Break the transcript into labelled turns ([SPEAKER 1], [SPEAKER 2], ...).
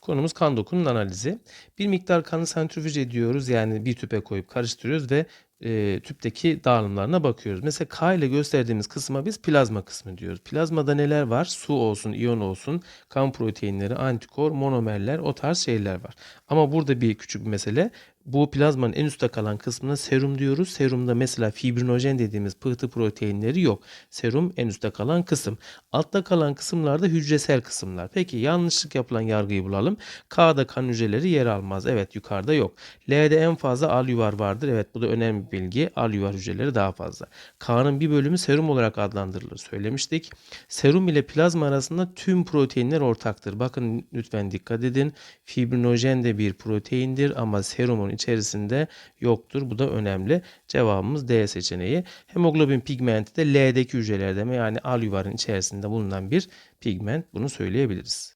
[SPEAKER 1] Konumuz kan dokunun analizi. Bir miktar kanı santrifüj ediyoruz yani bir tüpe koyup karıştırıyoruz ve e, tüpteki dağılımlarına bakıyoruz. Mesela K ile gösterdiğimiz kısma biz plazma kısmı diyoruz. Plazmada neler var? Su olsun, iyon olsun, kan proteinleri, antikor, monomerler o tarz şeyler var. Ama burada bir küçük bir mesele bu plazmanın en üstte kalan kısmına serum diyoruz. Serumda mesela fibrinojen dediğimiz pıhtı proteinleri yok. Serum en üstte kalan kısım. Altta kalan kısımlarda hücresel kısımlar. Peki yanlışlık yapılan yargıyı bulalım. K'da kan hücreleri yer almaz. Evet yukarıda yok. L'de en fazla alüvar vardır. Evet bu da önemli bir bilgi. Alüvar hücreleri daha fazla. K'nın bir bölümü serum olarak adlandırılır söylemiştik. Serum ile plazma arasında tüm proteinler ortaktır. Bakın lütfen dikkat edin. Fibrinojen de bir proteindir ama serumun içerisinde yoktur. Bu da önemli. Cevabımız D seçeneği. Hemoglobin pigmenti de L'deki hücrelerde yani alüvarın içerisinde bulunan bir pigment. Bunu söyleyebiliriz.